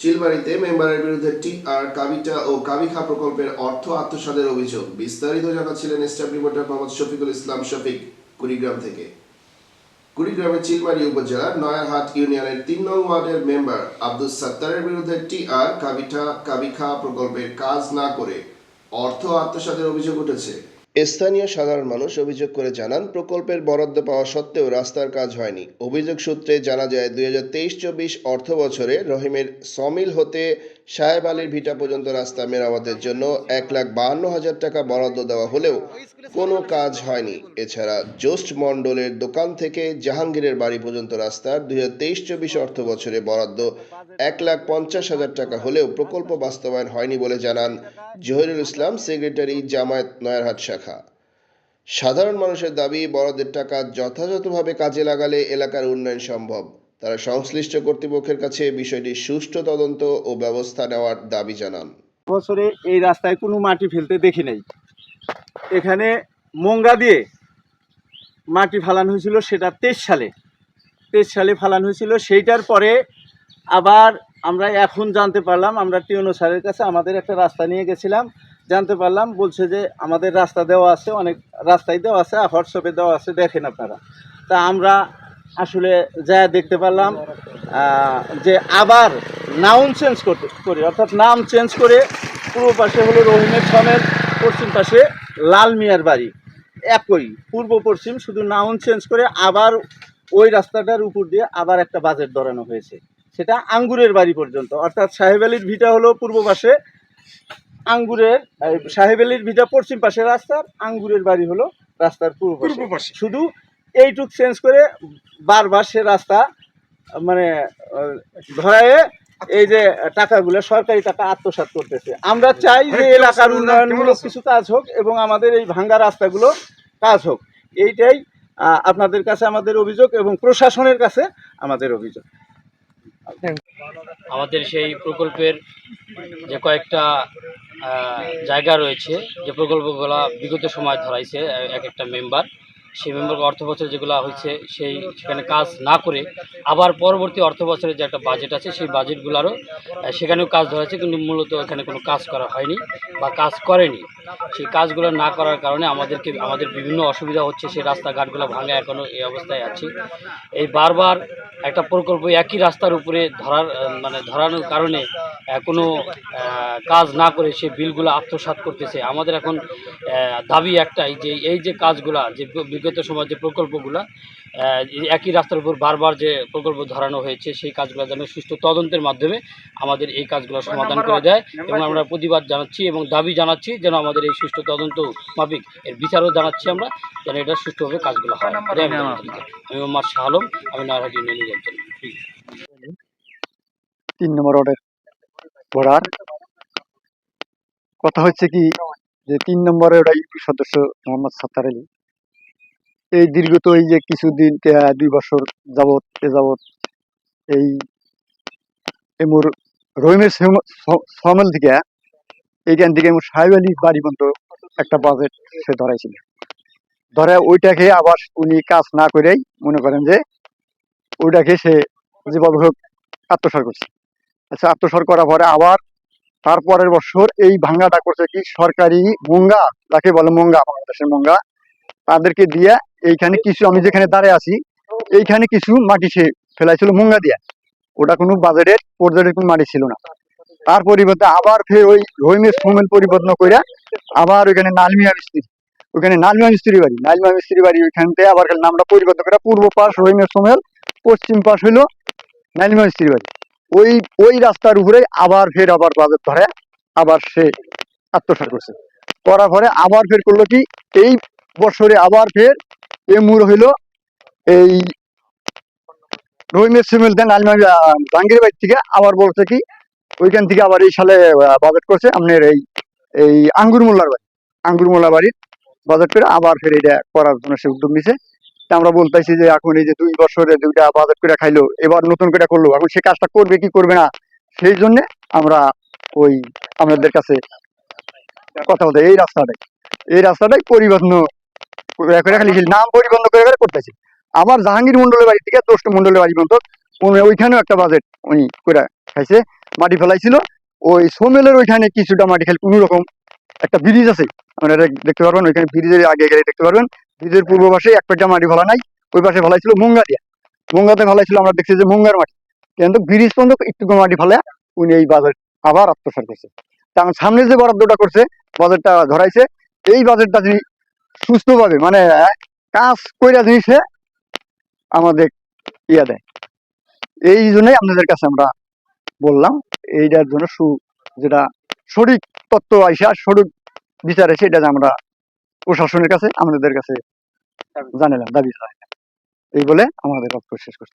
চিলমারিতে মেম্বারের বিরুদ্ধে টি আর কাবিটা ও কাবিখা প্রকল্পের অর্থ আত্মসাদের অভিযোগ। বিস্তারিত জানাচ্ছিলেন স্টাফ রিপোর্টার মোহাম্মদ শফিকুল ইসলাম শফিক, কুড়িগ্রাম থেকে। কুড়িগ্রামের চিলমারি উপজেলার নয়ারহাট ইউনিয়নের তিন নং ওয়ার্ডের মেম্বার আব্দুল সাত্তারের বিরুদ্ধে টি আর কাবিঠা কাবিখা প্রকল্পের কাজ না করে অর্থ আত্মসাতের অভিযোগ উঠেছে। স্থানীয় সাধারণ মানুষ অভিযোগ করে জানান, প্রকল্পের বরাদ্দ পাওয়া সত্ত্বেও রাস্তার কাজ হয়নি। অভিযোগ সূত্রে জানা যায়, দুই হাজার তেইশ চব্বিশ অর্থ বছরে রহিমের সমিল হতে সাহেব আলীর ভিটা পর্যন্ত রাস্তা মেরামতের জন্য এক লাখ বাহান্ন হাজার টাকা বরাদ্দ দেওয়া হলেও কোনো কাজ হয়নি। এছাড়া জোস্ট মণ্ডলের দোকান থেকে জাহাঙ্গীরের বাড়ি পর্যন্ত রাস্তার দুই হাজার তেইশ চব্বিশ অর্থ বছরে বরাদ্দ এক লাখ পঞ্চাশ হাজার টাকা হলেও প্রকল্প বাস্তবায়ন হয়নি বলে জানান জহিরুল ইসলাম, সেক্রেটারি জামায়াত নয়ারহাট শাখা। সাধারণ মানুষের দাবি, বরাদ্দের টাকা যথাযথভাবে কাজে লাগালে এলাকার উন্নয়ন সম্ভব। তারা সংশ্লিষ্ট কর্তৃপক্ষের কাছে বিষয়টি সুষ্ঠু তদন্ত ও ব্যবস্থা নেওয়ার দাবি জানান। বছরে এই রাস্তায় কোনো মাটি ফেলতে দেখি নাই। এখানে মোঙ্গা দিয়ে মাটি ফালানো হয়েছিল সেটা তেইশ সালে। তেইশ সালে ফালানো হয়েছিল, সেইটার পরে আবার আমরা এখন জানতে পারলাম, আমরা টিউনো স্যারের কাছে আমাদের একটা রাস্তা নিয়ে গেছিলাম, জানতে পারলাম, বলছে যে আমাদের রাস্তা দেওয়া আছে, অনেক রাস্তায় দেওয়া আছে, হোয়াটসঅ্যাপে দেওয়া আছে, দেখেন আপনারা। তা আমরা আসলে যা দেখতে পারলাম যে আবার নাউন চেঞ্জ করতে করি অর্থাৎ নাম চেঞ্জ করে পূর্ব পাশে হলো রহিমের সমের পশ্চিম পাশে লাল মিয়ার বাড়ি। একই পূর্ব পশ্চিম শুধু নাউন চেঞ্জ করে আবার ওই রাস্তাটার উপর দিয়ে আবার একটা বাজেট ধরানো হয়েছে। সেটা আঙ্গুরের বাড়ি পর্যন্ত। অর্থাৎ সাহেব আলীর ভিটা হলো পূর্ব পাশে আঙ্গুরের সাহেব আলীর ভিটা পশ্চিম পাশে রাস্তার আঙ্গুরের বাড়ি হলো রাস্তার পূর্ব পাশে। শুধু এইটুক চেঞ্জ করে বারবার সে রাস্তা মানে ধরায়ে এই যে টাকাগুলো সরকারি টাকা আত্মসাৎ করতেছে। আমরা চাই যে এলাকার উন্নয়নমূলক কিছু কাজ হোক এবং আমাদের এই ভাঙ্গা রাস্তাগুলো কাজ হোক। এইটাই আপনাদের কাছে আমাদের অভিযোগ এবং প্রশাসনের কাছে আমাদের অভিযোগ। আমাদের সেই প্রকল্পের যে কয়েকটা জায়গা রয়েছে যে প্রকল্পগুলো বিগত সময় ধরাইছে এক একটা মেম্বার সেই মেম্বার অর্থ বছর যেগুলো হয়েছে, সেই সেখানে কাজ না করে আবার পরবর্তী অর্থ বছরের যে একটা বাজেট আছে, সেই বাজেটগুলোরও সেখানেও কাজ ধরা হয়েছে কিন্তু মূলত এখানে কোনো কাজ করা হয়নি বা কাজ করেনি। সেই কাজগুলো না করার কারণে আমাদেরকে, আমাদের বিভিন্ন অসুবিধা হচ্ছে, সেই রাস্তাঘাটগুলো ভাঙা এখনও এই অবস্থায় আছে। এই বারবার একটা প্রকল্প একই রাস্তার উপরে ধরার মানে ধরানোর কারণে কোনো কাজ না করে সে বিলগুলো আত্মসাৎ করতেছে। আমাদের এখন দাবি একটাই যে, এই যে কাজগুলা, যে বিগত সময় যে প্রকল্পগুলা একই রাস্তার উপর বারবার যে প্রকল্প ধরানো হয়েছে সেই কাজগুলো যেন সুষ্ঠু তদন্তের মাধ্যমে আমাদের এই কাজগুলো সমাধান করে দেয় এবং আমরা প্রতিবাদ জানাচ্ছি এবং দাবি জানাচ্ছি যেন আমাদের এই সুষ্ঠু তদন্ত মাফিক এর বিচারও জানাচ্ছি আমরা যেন এটা সুষ্ঠুভাবে কাজগুলো হয়। আমি মোহাম্মদ শাহ আলম আমি ইউনিয়নের একজন। তিন নম্বর ওয়ার্ডের ঘোড়ার কথা হচ্ছে কি যে তিন নম্বরে ওটা ইউপি সদস্য মোহাম্মদ সাত্তার আলী। এই দীর্ঘত এই যে কিছুদিন দুই বছর যাবত এ যাবত এই মোর রহিমের সমেল থেকে এইখান থেকে এমুর সাহেব আলী বাড়ি পর্যন্ত একটা বাজেট সে ধরাইছিল। ধরে ওইটাকে আবার উনি কাজ না করেই মনে করেন যে ওইটাকে সে যেভাবে হোক আত্মসার করছে। আচ্ছা আত্মসার করার পরে আবার তারপরের বছর এই ভাঙ্গাটা করছে কি সরকারি মঙ্গা, যাকে বলে মঙ্গা, বাংলাদেশের মঙ্গা, তাদেরকে দিয়ে এইখানে কিছু, আমি যেখানে দাঁড়িয়ে আছি, এইখানে কিছু মাটি সে ফেলাইছিল মুঙ্গা দিয়া। ওটা কোনো বাজেটের পর্যায়ের কোনো মাটি ছিল না। তার পরিবর্তে আবার ফের ওই রহিমের সোমেল পরিবর্তন করে আবার ওইখানে নালমিয়া মিস্ত্রি ওখানে নালমিয়া মিস্ত্রি বাড়ি। নালমিয়া মিস্ত্রি বাড়ি ওইখানতে আবার খালি নামটা পরিবর্তন করে পূর্ব পাশ রহিমের সোমেল পশ্চিম পাশ হইল নালমিয়া মিস্ত্রি বাড়ি। ওই ওই রাস্তার উপরে আবার ফের আবার বাজার ধরে আবার সে আত্মসার করছে। করার পরে আবার ফের করল কি, এই বছরে আবার ফের এমুর হইল এই রহিমের সিমেল দেন আলমা জাহাঙ্গীর বাড়ি থেকে, আবার বলছে কি ওইখান থেকে আবার এই সালে বাজেট করছে আপনার এই এই আঙ্গুর মোল্লার বাড়ি। আঙ্গুর মোল্লা বাড়ির বাজেট করে আবার ফের এটা করার জন্য সে উদ্যোগ নিছে। আমরা বলতেছি যে এখন এই যে দুই বছরে দুইটা বাজেট করে খাইলো, এবার নতুন করে করল। এখন সে কাজটা করবে কি করবে না, সেই জন্য আমরা ওই আপনাদের কাছে কথা বলতে এই রাস্তাটাই এই রাস্তাটাই পরিবর্তন নাম পরিবর্তন করে করে করতেছি। আবার জাহাঙ্গীর মন্ডলের বাড়ি থেকে দোষ্ট মন্ডলের বাড়ি পর্যন্ত ওইখানেও একটা বাজেট উনি করে খাইছে, মাটি ফেলাইছিল। ওই সোমেলের ওইখানে কিছুটা মাটি খালি কোনো রকম একটা ব্রিজ আছে, আপনারা দেখতে পারবেন, ওইখানে ব্রিজের আগে গেলে দেখতে পারবেন। ব্রিজের পূর্ব পাশে এক পেটা মাটি ফেলা নাই, ওই পাশে ফেলাইছিল মুঙ্গা দিয়া। মুঙ্গাতে ফেলাইছিল, আমরা দেখছি যে মুঙ্গার মাটি। কিন্তু ব্রিজ পর্যন্ত একটু মাটি ফেলে উনি এই বাজেট আবার আত্মসাৎ করছে। কারণ সামনে যে বরাদ্দটা করছে, বাজেটটা ধরাইছে, এই বাজেটটা যিনি সুস্থভাবে মানে কাজ কইরা জিনিসে আমাদের ইয়া দেয়। এই জন্যই আপনাদের কাছে আমরা বললাম, এইটার জন্য সু, যেটা সঠিক তত্ত্ব আইসা, সঠিক বিচার এসে এটা আমরা প্রশাসনের কাছে, আমাদের কাছে জানালাম, দাবি জানালাম। এই বলে আমাদের বক্তব্য শেষ করছি।